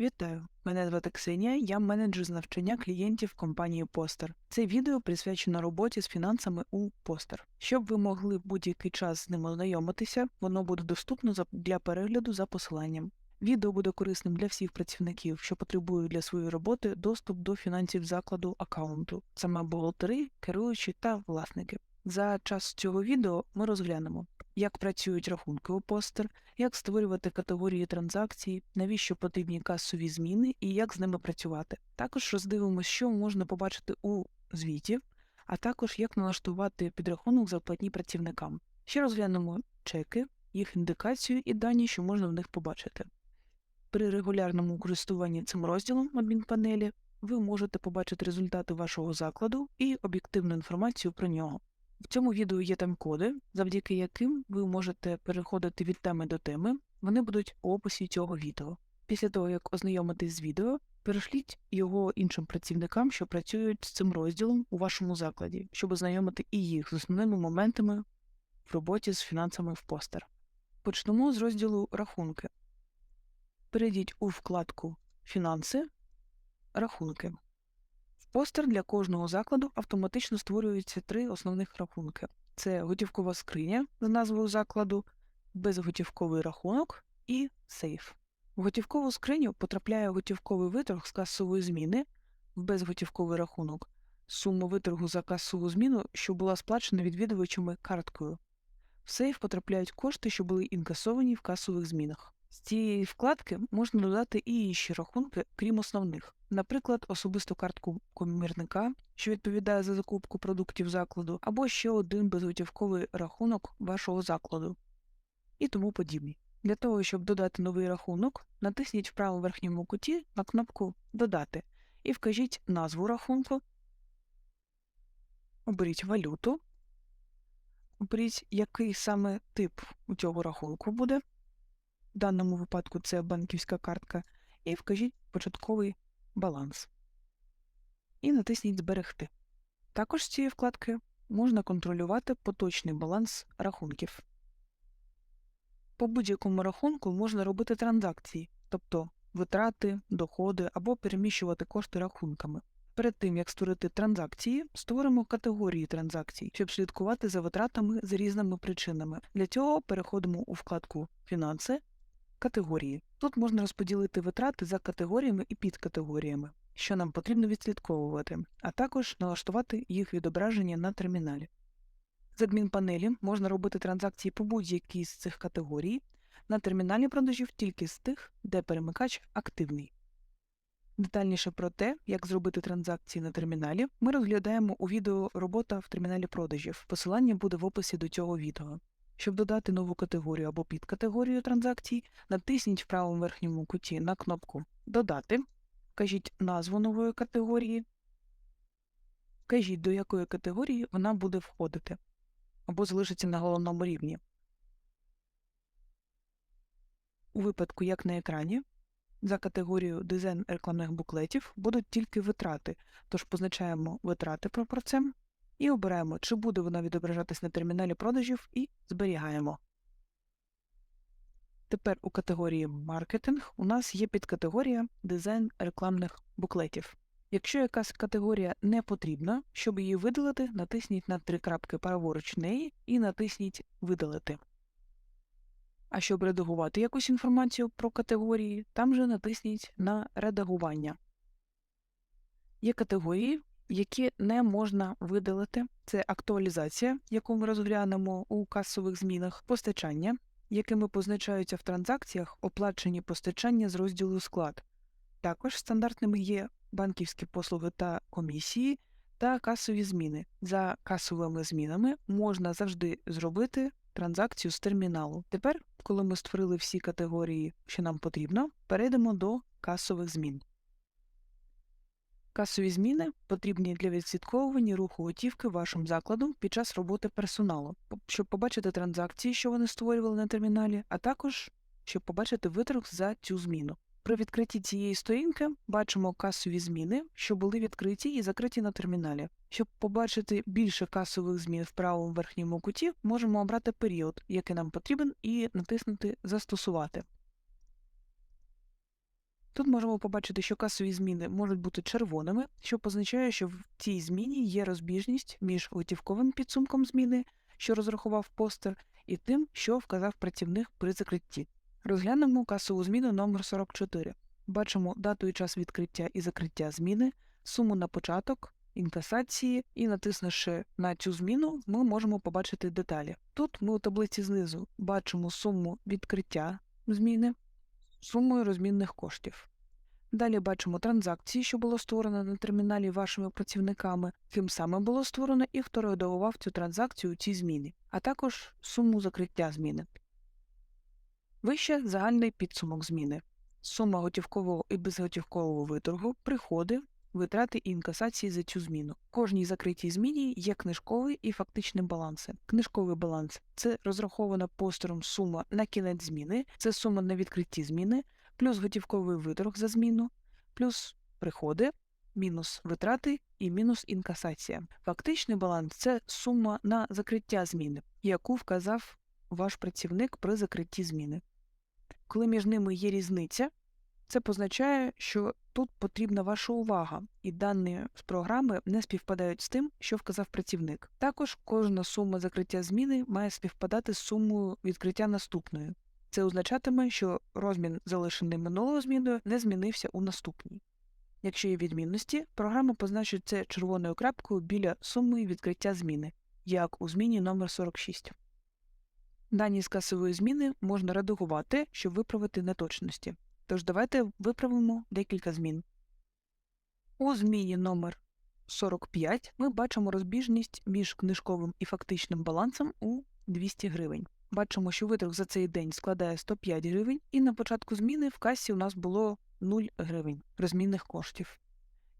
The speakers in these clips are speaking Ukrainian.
Вітаю! Мене звати Ксенія, я менеджер з навчання клієнтів компанії Постер. Це відео присвячено роботі з фінансами у Постер. Щоб ви могли в будь-який час з ним ознайомитися, воно буде доступно для перегляду за посиланням. Відео буде корисним для всіх працівників, що потребують для своєї роботи доступ до фінансів закладу аккаунту, саме бухгалтери, керуючі та власники. За час цього відео ми розглянемо, як працюють рахунки у постер, як створювати категорії транзакцій, навіщо потрібні касові зміни і як з ними працювати. Також роздивимося, що можна побачити у звіті, а також як налаштувати підрахунок зарплатні працівникам. Ще розглянемо чеки, їх індикацію і дані, що можна в них побачити. При регулярному користуванні цим розділом адмінпанелі ви можете побачити результати вашого закладу і об'єктивну інформацію про нього. В цьому відео є тайм-коди, завдяки яким ви можете переходити від теми до теми. Вони будуть у описі цього відео. Pісля того, як ознайомитесь з відео, перешліть його іншим працівникам, що працюють з цим розділом у вашому закладі, щоб ознайомити і їх з основними моментами в роботі з фінансами в постер. Почнемо з розділу рахунки. Перейдіть у вкладку Фінанси, Рахунки. Постер для кожного закладу автоматично створюються три основних рахунки: це готівкова скриня за назвою закладу, безготівковий рахунок і сейф. В готівкову скриню потрапляє готівковий виторг з касової зміни в безготівковий рахунок, сума виторгу за касову зміну, що була сплачена відвідувачами карткою. В сейф потрапляють кошти, що були інкасовані в касових змінах. З цієї вкладки можна додати і інші рахунки, крім основних, наприклад, особисту картку комірника, що відповідає за закупку продуктів закладу, або ще один безготівковий рахунок вашого закладу і тому подібні. Для того, щоб додати новий рахунок, натисніть в правому верхньому куті на кнопку Додати і вкажіть назву рахунку, оберіть валюту, оберіть, який саме тип у цього рахунку буде. В даному випадку це банківська картка, і вкажіть початковий баланс. І натисніть Зберегти. Також з цієї вкладки можна контролювати поточний баланс рахунків. По будь-якому рахунку можна робити транзакції, тобто витрати, доходи або переміщувати кошти рахунками. Перед тим як створити транзакції, створимо категорії транзакцій, щоб слідкувати за витратами з різними причинами. Для цього переходимо у вкладку Фінанси, категорії. Тут можна розподілити витрати за категоріями і підкатегоріями, що нам потрібно відслідковувати, а також налаштувати їх відображення на терміналі. З адмінпанелі можна робити транзакції по будь-якій з цих категорій, на терміналі продажів тільки з тих, де перемикач активний. Детальніше про те, як зробити транзакції на терміналі, ми розглядаємо у відео Робота в терміналі продажів. Посилання буде в описі до цього відео. Щоб додати нову категорію або підкатегорію транзакцій, натисніть в правому верхньому куті на кнопку Додати, вкажіть назву нової категорії, вкажіть, до якої категорії вона буде входити. Або залишиться на головному рівні. У випадку, як на екрані, за категорією дизайн рекламних буклетів будуть тільки витрати, тож позначаємо витрати пропорцем і обираємо, чи буде вона відображатись на терміналі продажів, і зберігаємо. Тепер у категорії маркетинг у нас є підкатегорія дизайн рекламних буклетів. Якщо якась категорія не потрібна, щоб її видалити, натисніть на три крапки праворуч неї і натисніть Видалити. А щоб редагувати якусь інформацію про категорії, там же натисніть на Редагування. Є категорії, які не можна видалити. Це актуалізація, яку ми розглянемо у касових змінах, постачання, якими позначаються в транзакціях оплачені постачання з розділу склад. Також стандартними є банківські послуги та комісії та касові зміни. За касовими змінами можна завжди зробити транзакцію з терміналу. Тепер, коли ми створили всі категорії, що нам потрібно, перейдемо до касових змін. Касові зміни потрібні для відслідковування руху готівки вашим закладом під час роботи персоналу, щоб побачити транзакції, що вони створювали на терміналі, а також щоб побачити виторг за цю зміну. При відкритті цієї сторінки бачимо касові зміни, що були відкриті і закриті на терміналі. Щоб побачити більше касових змін в правому верхньому куті, можемо обрати період, який нам потрібен, і натиснути Застосувати. Тут можемо побачити, що касові зміни можуть бути червоними, що позначає, що в цій зміні є розбіжність між готівковим підсумком зміни, що розрахував постер, і тим, що вказав працівник при закритті. Розглянемо касову зміну номер 44. Бачимо дату і час відкриття і закриття зміни, суму на початок, інкасації, і натиснувши на цю зміну, ми можемо побачити деталі. Тут ми у таблиці знизу бачимо суму відкриття зміни, сумою розмінних коштів. Далі бачимо транзакції, що було створено на терміналі вашими працівниками, ким саме було створено і хто редагував цю транзакцію у цій зміни, а також суму закриття зміни. Вище загальний підсумок зміни. Сума готівкового і безготівкового виторгу, приходи, витрати і інкасації за цю зміну. Кожній закритій зміні є книжковий і фактичний баланси. Книжковий баланс це розрахована постером сума на кінець зміни, це сума на відкритті зміни, плюс готівковий виторг за зміну, плюс приходи, мінус витрати і мінус інкасація. Фактичний баланс це сума на закриття зміни, яку вказав ваш працівник при закритті зміни. Коли між ними є різниця, це позначає, що тут потрібна ваша увага, і дані з програми не співпадають з тим, що вказав працівник. Також кожна сума закриття зміни має співпадати з сумою відкриття наступної. Це означатиме, що розмін, залишений минулою зміною, не змінився у наступній. Якщо є відмінності, програма позначить це червоною крапкою біля суми відкриття зміни, як у зміні номер 46. Дані з касової зміни можна редагувати, щоб виправити неточності. Тож давайте виправимо декілька змін. У зміні номер 45 ми бачимо розбіжність між книжковим і фактичним балансом у 200 гривень. Бачимо, що витрат за цей день складає 105 гривень, і на початку зміни в касі у нас було 0 гривень розмінних коштів.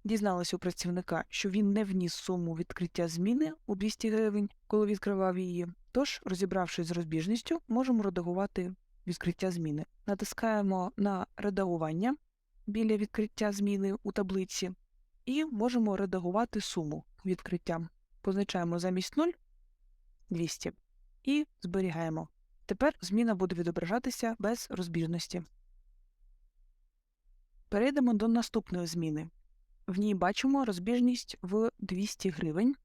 Дізналися у працівника, що він не вніс суму відкриття зміни у 200 гривень, коли відкривав її. Тож, розібравшись з розбіжністю, можемо редагувати відкриття зміни. Натискаємо на редагування біля відкриття зміни у таблиці і можемо редагувати суму відкриття. Позначаємо замість 0 200 і зберігаємо. Тепер зміна буде відображатися без розбіжності. Перейдемо до наступної зміни. В ній бачимо розбіжність в 200 гривень,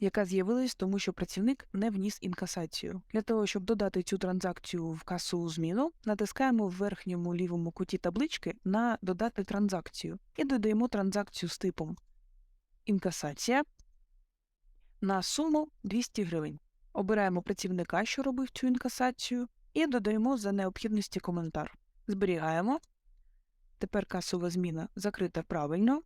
яка з'явилась тому, що працівник не вніс інкасацію. Для того, щоб додати цю транзакцію в касову зміну, натискаємо в верхньому лівому куті таблички на Додати транзакцію і додаємо транзакцію з типом інкасація на суму 200 гривень. Обираємо працівника, що робив цю інкасацію, і додаємо за необхідності коментар. Зберігаємо. Тепер касова зміна закрита правильно.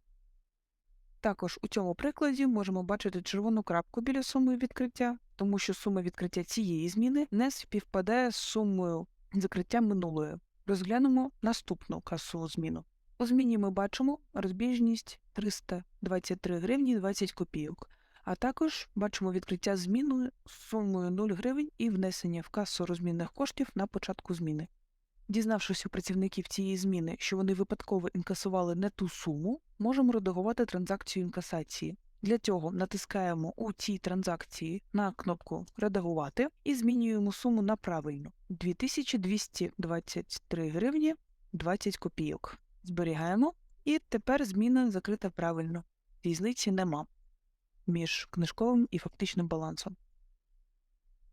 Також у цьому прикладі можемо бачити червону крапку біля суми відкриття, тому що сума відкриття цієї зміни не співпадає з сумою закриття минулої. Розглянемо наступну касову зміну. У зміні ми бачимо розбіжність 323 гривні 20 копійок, а також бачимо відкриття зміни з сумою 0 гривень і внесення в касу розмінних коштів на початку зміни. Дізнавшись у працівників цієї зміни, що вони випадково інкасували не ту суму, можемо редагувати транзакцію інкасації. Для цього натискаємо у цій транзакції на кнопку Редагувати і змінюємо суму на правильну 2223 гривні 20 копійок. Зберігаємо, і тепер зміна закрита правильно. Різниці нема між книжковим і фактичним балансом.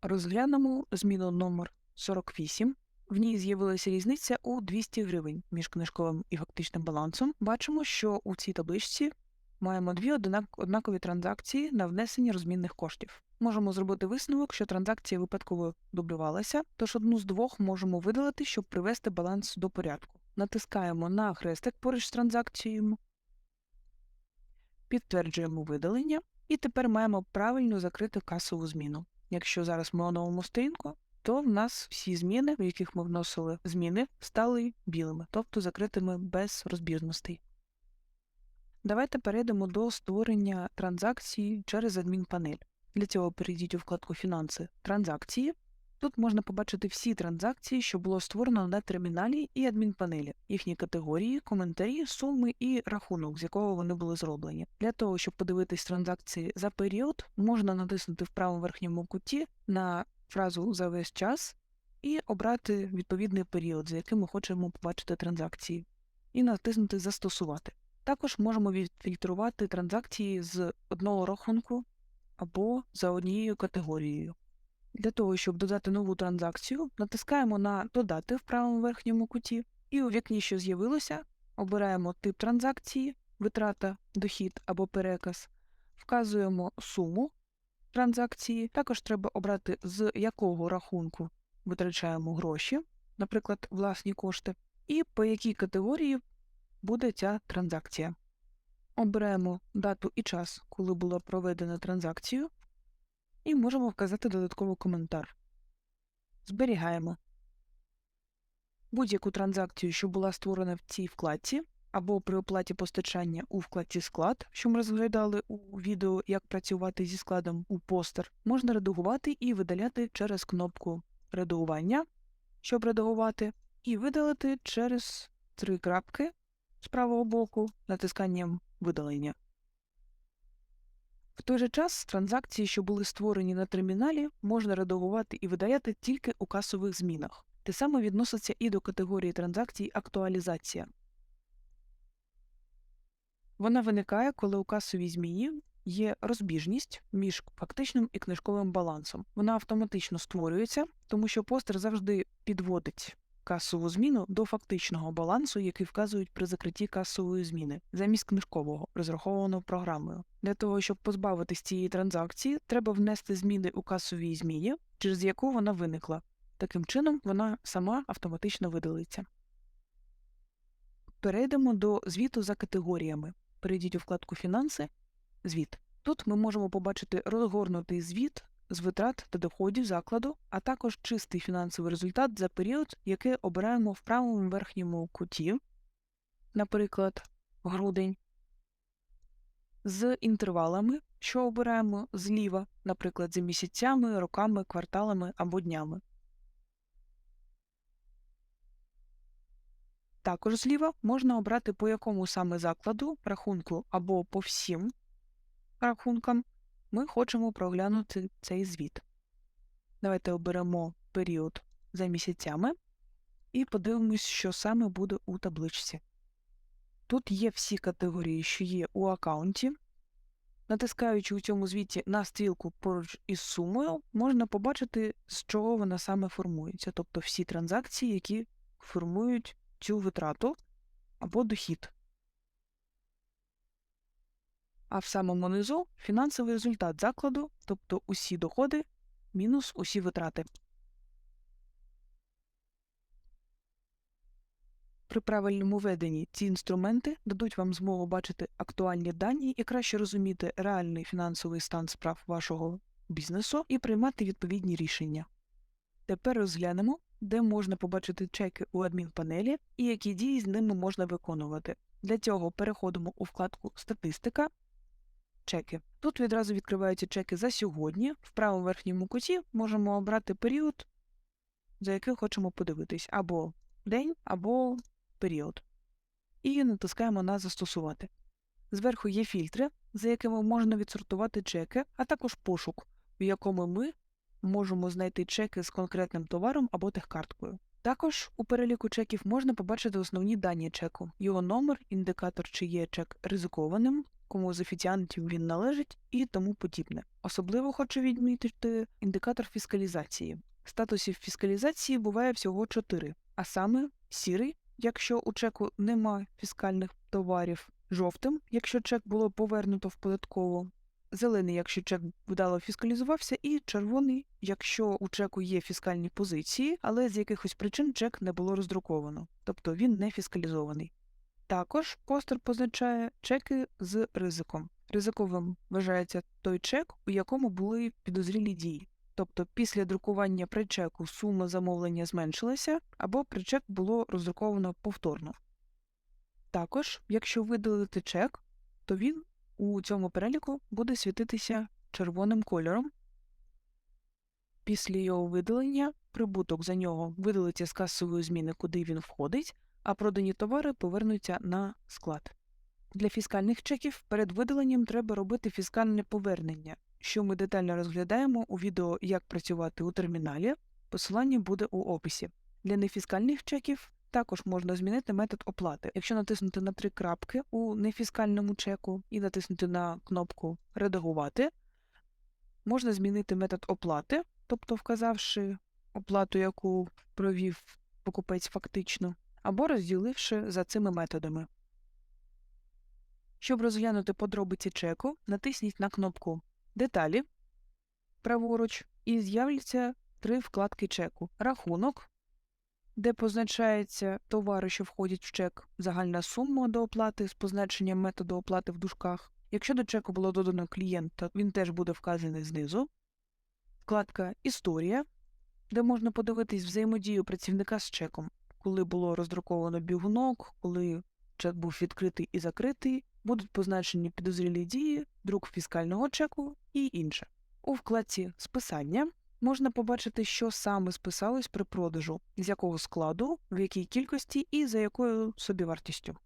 Розглянемо зміну номер 48 в ній з'явилася різниця у 200 гривень між книжковим і фактичним балансом. Бачимо, що у цій табличці маємо дві однакові транзакції на внесення розмінних коштів. Можемо зробити висновок, що транзакція випадково дублювалася, тож одну з двох можемо видалити, щоб привести баланс до порядку. Натискаємо на хрестик поруч з транзакцією, підтверджуємо видалення, і тепер маємо правильно закрити касову зміну. Якщо зараз ми оновимо сторінку, то в нас всі зміни, в яких ми вносили зміни, стали білими, тобто закритими без розбірностей. Давайте перейдемо до створення транзакцій через адмінпанель. Для цього перейдіть у вкладку Фінанси транзакції. Тут можна побачити всі транзакції, що було створено на терміналі і адмінпанелі, їхні категорії, коментарі, суми і рахунок, з якого вони були зроблені. Для того, щоб подивитись транзакції за період, можна натиснути в правому верхньому куті на фразу за весь час і обрати відповідний період, за яким ми хочемо побачити транзакції. і натиснути Застосувати. Також можемо відфільтрувати транзакції з одного рахунку або за однією категорією. Для того, щоб додати нову транзакцію, натискаємо на Додати в правому верхньому куті, і у вікні, що з'явилося, обираємо тип транзакції, витрата, дохід або переказ, вказуємо суму транзакції. Також треба обрати, з якого рахунку витрачаємо гроші, наприклад, власні кошти, і по якій категорії буде ця транзакція. Обираємо дату і час, коли була проведена транзакцію, і можемо вказати додатковий коментар. Зберігаємо будь-яку транзакцію, що була створена в цій вкладці, або при оплаті постачання у вкладці Склад, що ми розглядали у відео, як працювати зі складом у постер, можна редагувати і видаляти через кнопку редагування, щоб редагувати, і видалити через три крапки з правого боку натисканням видалення. В той же час транзакції, що були створені на терміналі, можна редагувати і видаляти тільки у касових змінах. Те саме відноситься і до категорії транзакцій актуалізація. Вона виникає, коли у касовій зміні є розбіжність між фактичним і книжковим балансом. Вона автоматично створюється, тому що постер завжди підводить касову зміну до фактичного балансу, який вказують при закритті касової зміни, замість книжкового, розрахованого програмою. Для того, щоб позбавитись цієї транзакції, треба внести зміни у касовій зміні, через яку вона виникла. Таким чином, вона сама автоматично видалиться. Перейдемо до звіту за категоріями. Перейдіть у вкладку Фінанси, звіт. Тут ми можемо побачити розгорнутий звіт з витрат та доходів закладу, а також чистий фінансовий результат за період, який обираємо в правому верхньому куті, наприклад, грудень, з інтервалами, що обираємо зліва, наприклад, за місяцями, роками, кварталами або днями. Також зліва можна обрати по якому саме закладу, рахунку або по всім рахункам ми хочемо проглянути цей звіт. Давайте оберемо період за місяцями і подивимось, що саме буде у табличці. Тут є всі категорії, що є у аккаунті. Натискаючи у цьому звіті на стрілку поруч із сумою, можна побачити, з чого вона саме формується, тобто всі транзакції, які формують цю витрату або дохід. А в самому низу фінансовий результат закладу, тобто усі доходи мінус усі витрати. При правильному веденні ці інструменти дадуть вам змогу бачити актуальні дані і краще розуміти реальний фінансовий стан справ вашого бізнесу і приймати відповідні рішення. Тепер розглянемо, де можна побачити чеки у адмінпанелі і які дії з ними можна виконувати. Для цього переходимо у вкладку Статистика чеки. Тут відразу відкриваються чеки за сьогодні. В правому верхньому куті можемо обрати період, за який хочемо подивитись, або день, або період. І натискаємо на Застосувати. Зверху є фільтри, за якими можна відсортувати чеки, а також пошук, в якому ми можемо знайти чеки з конкретним товаром або техкарткою. Також у переліку чеків можна побачити основні дані чеку, його номер, індикатор, чи є чек ризикованим, кому з офіціантів він належить і тому подібне. Особливо хочу відмітити індикатор фіскалізації. Статусів фіскалізації буває всього чотири, а саме сірий, якщо у чеку нема фіскальних товарів, жовтим, якщо чек було повернуто в податкову, зелений, якщо чек вдало фіскалізувався, і червоний, якщо у чеку є фіскальні позиції, але з якихось причин чек не було роздруковано, тобто він не фіскалізований. Також постер позначає чеки з ризиком. Ризиковим вважається той чек, у якому були підозрілі дії. Тобто після друкування при чеку сума замовлення зменшилася або при чек було роздруковано повторно. Також, якщо видалити чек, то він у цьому переліку буде світитися червоним кольором. Після його видалення прибуток за нього видалиться з касової зміни, куди він входить, а продані товари повернуться на склад. Для фіскальних чеків перед видаленням треба робити фіскальне повернення, що ми детально розглядаємо у відео Як працювати у терміналі. Посилання буде у описі. Для нефіскальних чеків Також можна змінити метод оплати. Якщо натиснути на три крапки у нефіскальному чеку і натиснути на кнопку Редагувати, можна змінити метод оплати, тобто вказавши оплату, яку провів покупець фактично, або розділивши за цими методами. Щоб розглянути подробиці чеку, натисніть на кнопку Деталі праворуч і з'являться три вкладки чеку: Рахунок, де позначаються товари, що входять в чек, загальна сума до оплати з позначенням методу оплати в дужках. Якщо до чеку було додано клієнт, то він теж буде вказаний знизу. Вкладка Історія, де можна подивитись взаємодію працівника з чеком, коли було роздруковано бігунок, коли чек був відкритий і закритий, будуть позначені підозрілі дії, друк фіскального чеку і інше. У вкладці Списання можна побачити, що саме списалось при продажу, з якого складу, в якій кількості і за якою собівартістю.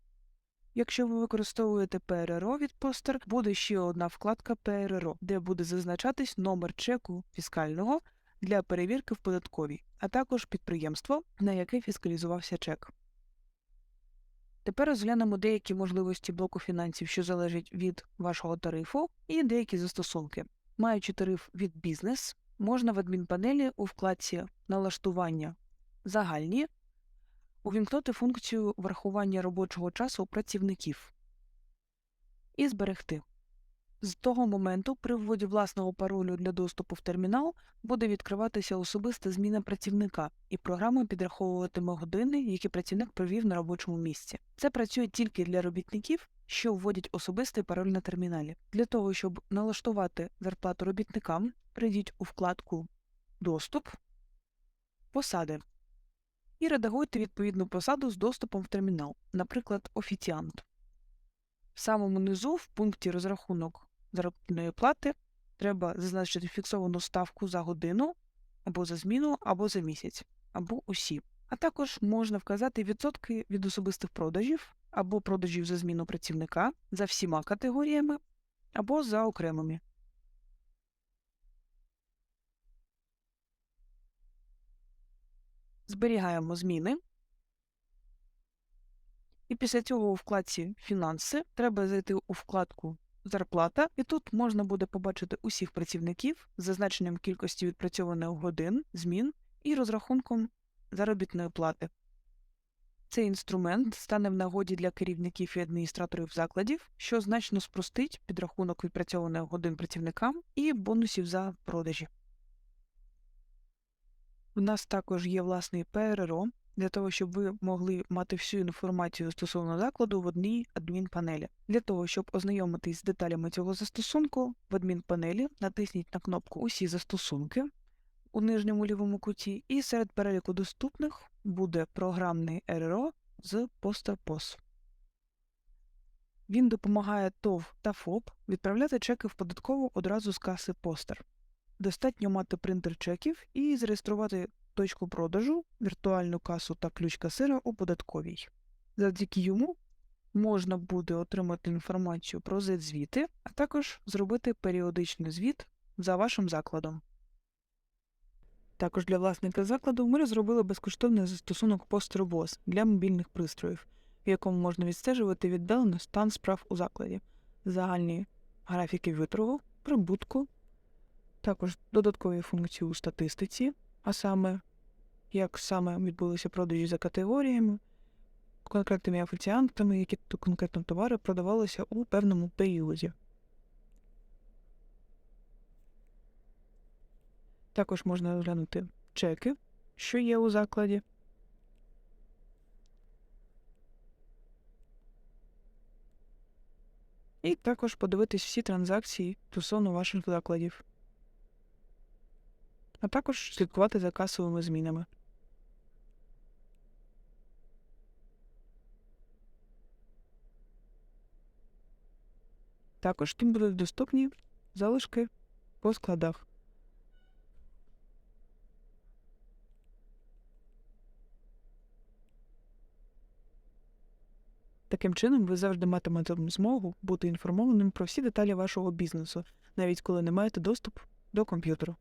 Якщо ви використовуєте ПРРО від постер, буде ще одна вкладка ПРРО, де буде зазначатись номер чеку фіскального для перевірки в податковій, а також підприємство, на яке фіскалізувався чек. Тепер розглянемо деякі можливості блоку фінансів, що залежать від вашого тарифу, і деякі застосунки. Маючи тариф від бізнес, можна в адмінпанелі у вкладці Налаштування Загальні увімкнути функцію врахування робочого часу працівників і зберегти. З того моменту при вводі власного паролю для доступу в термінал буде відкриватися особиста зміна працівника, і програма підраховуватиме години, які працівник провів на робочому місці. Це працює тільки для робітників, що вводять особистий пароль на терміналі. Для того, щоб налаштувати зарплату робітникам, прийдіть у вкладку Доступ, Посади і редагуйте відповідну посаду з доступом в термінал, наприклад, офіціант. В самому низу, в пункті розрахунок заробітної плати, треба зазначити фіксовану ставку за годину, або за зміну, або за місяць, або усі. А також можна вказати відсотки від особистих продажів або продажів за зміну працівника за всіма категоріями, або за окремими. Зберігаємо зміни. І після цього у вкладці Фінанси треба зайти у вкладку Зарплата, і тут можна буде побачити усіх працівників з зазначенням кількості відпрацьованих годин, змін і розрахунком заробітної плати. Цей інструмент стане в нагоді для керівників і адміністраторів закладів, що значно спростить підрахунок відпрацьованих годин працівникам і бонусів за продажі. У нас також є власний ПРРО, для того, щоб ви могли мати всю інформацію стосовно закладу в одній адмінпанелі. Для того, щоб ознайомитись з деталями цього застосунку, в адмінпанелі натисніть на кнопку Усі застосунки у нижньому лівому куті, і серед переліку доступних буде програмний РРО з PosterPOS. Він допомагає ТОВ та ФОП відправляти чеки в податкову одразу з каси постер. Достатньо мати принтер чеків і зареєструвати точку продажу, віртуальну касу та ключ касира у податковій. Завдяки йому можна буде отримати інформацію про Z-звіти, а також зробити періодичний звіт за вашим закладом. Також для власника закладу ми розробили безкоштовний застосунок PosterBoss для мобільних пристроїв, в якому можна відстежувати віддалено стан справ у закладі, загальні графіки виторгу, прибутку, також додаткові функції у статистиці, а саме, як саме відбулися продажі за категоріями, конкретними офіціантами, які конкретно товари продавалися у певному періоді. Також можна розглянути чеки, що є у закладі. І також подивитись всі транзакції стосовно ваших закладів а також слідкувати за касовими змінами. Також тим будуть доступні залишки по складах. Таким чином, ви завжди матимете змогу бути інформованим про всі деталі вашого бізнесу, навіть коли не маєте доступ до комп'ютеру.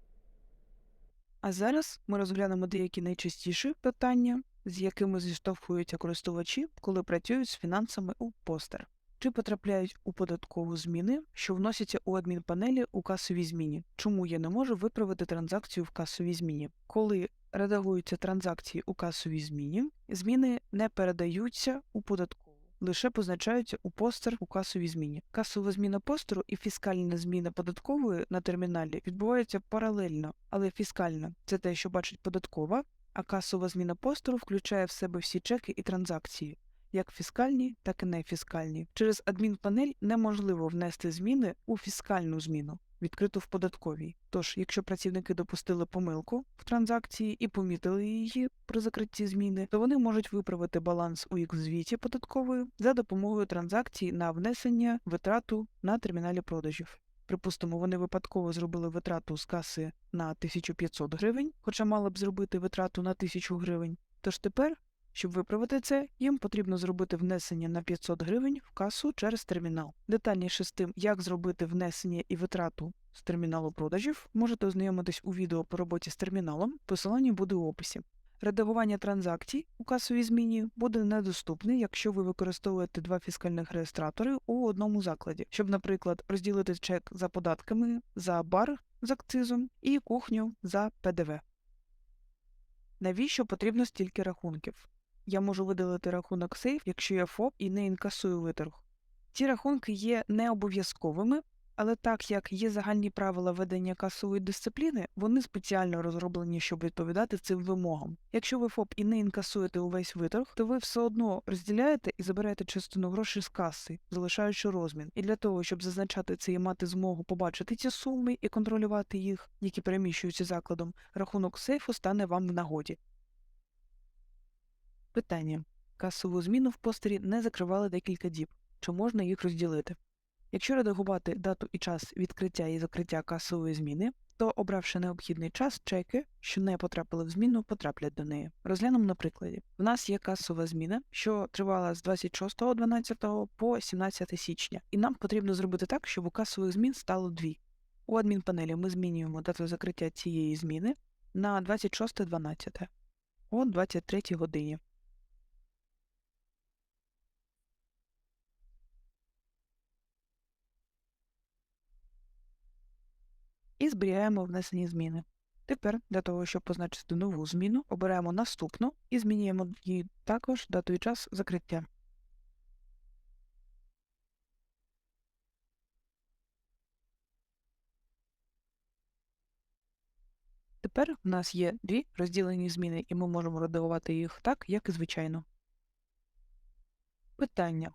А зараз ми розглянемо деякі найчастіші питання, з якими зіштовхуються користувачі, коли працюють з фінансами у постер. Чи потрапляють у податкову зміни, що вносяться у адмінпанелі у касовій зміні? Чому я не можу виправити транзакцію в касовій зміні? Коли редагуються транзакції у касовій зміні, зміни не передаються у податкову, лише позначаються у постер у касовій зміні. Касова зміна постеру і фіскальна зміна податкової на терміналі відбуваються паралельно, але фіскальна це те, що бачить податкова, а касова зміна постеру включає в себе всі чеки і транзакції як фіскальні, так і нефіскальні. Через адмінпанель неможливо внести зміни у фіскальну зміну, відкриту в податковій. Тож, якщо працівники допустили помилку в транзакції і помітили її при закритті зміни, то вони можуть виправити баланс у їх звіті податкової за допомогою транзакцій на внесення витрату на терміналі продажів. Припустимо, вони випадково зробили витрату з каси на 1500 гривень, хоча мали б зробити витрату на 1000 гривень. Тож тепер щоб виправити це, їм потрібно зробити внесення на 500 гривень в касу через термінал. Детальніше з тим, як зробити внесення і витрату з терміналу продажів, можете ознайомитись у відео по роботі з терміналом, посилання буде у описі. Редагування транзакцій у касовій зміні буде недоступне, якщо ви використовуєте два фіскальних реєстратори у одному закладі, щоб, наприклад, розділити чек за податками за бар з акцизом і кухню за ПДВ. Навіщо потрібно стільки рахунків? Я можу видалити рахунок сейф, якщо я ФОП і не інкасую виторг. Ці рахунки є необов'язковими, але так як є загальні правила ведення касової дисципліни, вони спеціально розроблені, щоб відповідати цим вимогам. Якщо ви ФОП і не інкасуєте увесь виторг, то ви все одно розділяєте і забираєте частину грошей з каси, залишаючи розмін. І для того, щоб зазначати це і мати змогу побачити ці суми і контролювати їх, які переміщуються закладом, рахунок сейфу стане вам в нагоді. Питання. Касову зміну в постері не закривали декілька діб. Чи можна їх розділити? Якщо редагувати дату і час відкриття і закриття касової зміни, то, обравши необхідний час, чеки, що не потрапили в зміну, потраплять до неї. Розглянемо на прикладі. В нас є касова зміна, що тривала з 26.12 по 17 січня, і нам потрібно зробити так, щоб у касових змін стало дві. У адмінпанелі ми змінюємо дату закриття цієї зміни на 26.12 о 23 годині. І зберігаємо внесені зміни. Тепер для того, щоб позначити нову зміну, обираємо наступну і змінюємо її також дату і час закриття. Тепер в нас є дві розділені зміни, і ми можемо редагувати їх так, як і звичайно. Питання.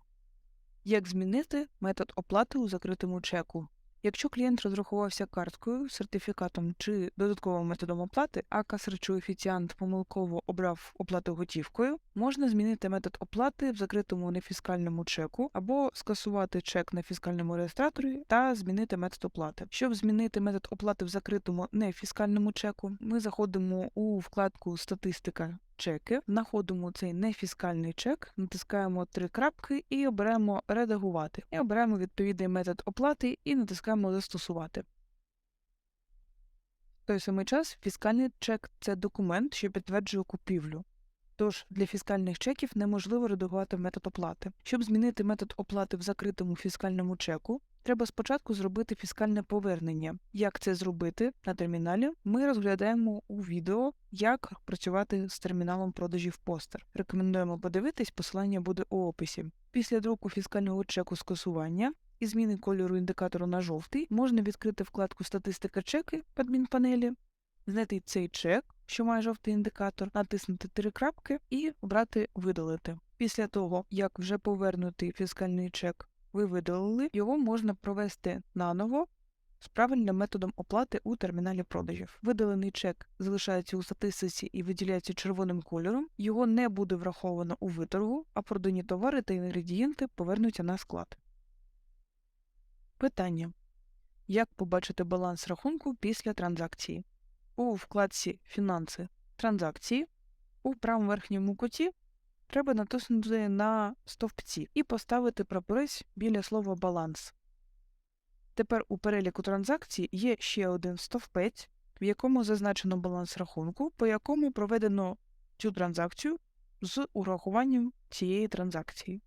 Як змінити метод оплати у закритому чеку? Якщо клієнт розрахувався карткою, сертифікатом чи додатковим методом оплати, а касир чи офіціант помилково обрав оплату готівкою, можна змінити метод оплати в закритому нефіскальному чеку або скасувати чек на фіскальному реєстраторі та змінити метод оплати. Щоб змінити метод оплати в закритому нефіскальному чеку, ми заходимо у вкладку Статистика чеки, знаходимо цей нефіскальний чек, натискаємо три крапки і обираємо редагувати. І обираємо відповідний метод оплати і натискаємо Застосувати. В той самий час фіскальний чек це документ, що підтверджує купівлю. Тож для фіскальних чеків неможливо редагувати метод оплати. Щоб змінити метод оплати в закритому фіскальному чеку, треба спочатку зробити фіскальне повернення. Як це зробити на терміналі? Ми розглядаємо у відео, як працювати з терміналом продажів постер. Рекомендуємо подивитись, посилання буде у описі. Після друку фіскального чеку скасування і зміни кольору індикатору на жовтий можна відкрити вкладку Статистика чеки в адмінпанелі, знайти цей чек, що має жовтий індикатор, натиснути три крапки і обрати Видалити. Після того, як вже повернутий фіскальний чек ви видалили, його можна провести наново з правильним методом оплати у терміналі продажів. Видалений чек залишається у статистиці і виділяється червоним кольором, його не буде враховано у виторгу, а продані товари та інгредієнти повернуться на склад. Питання. Як побачити баланс рахунку після транзакції? У вкладці Фінанси транзакції у правому верхньому куті треба натиснути на стовпці і поставити прапорець біля слова баланс. Тепер у переліку транзакцій є ще один стовпець, в якому зазначено баланс рахунку, по якому проведено цю транзакцію з урахуванням цієї транзакції.